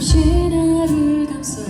없이 나를 감싸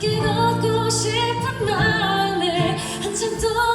함께 걷고 싶은 마음에 한참 더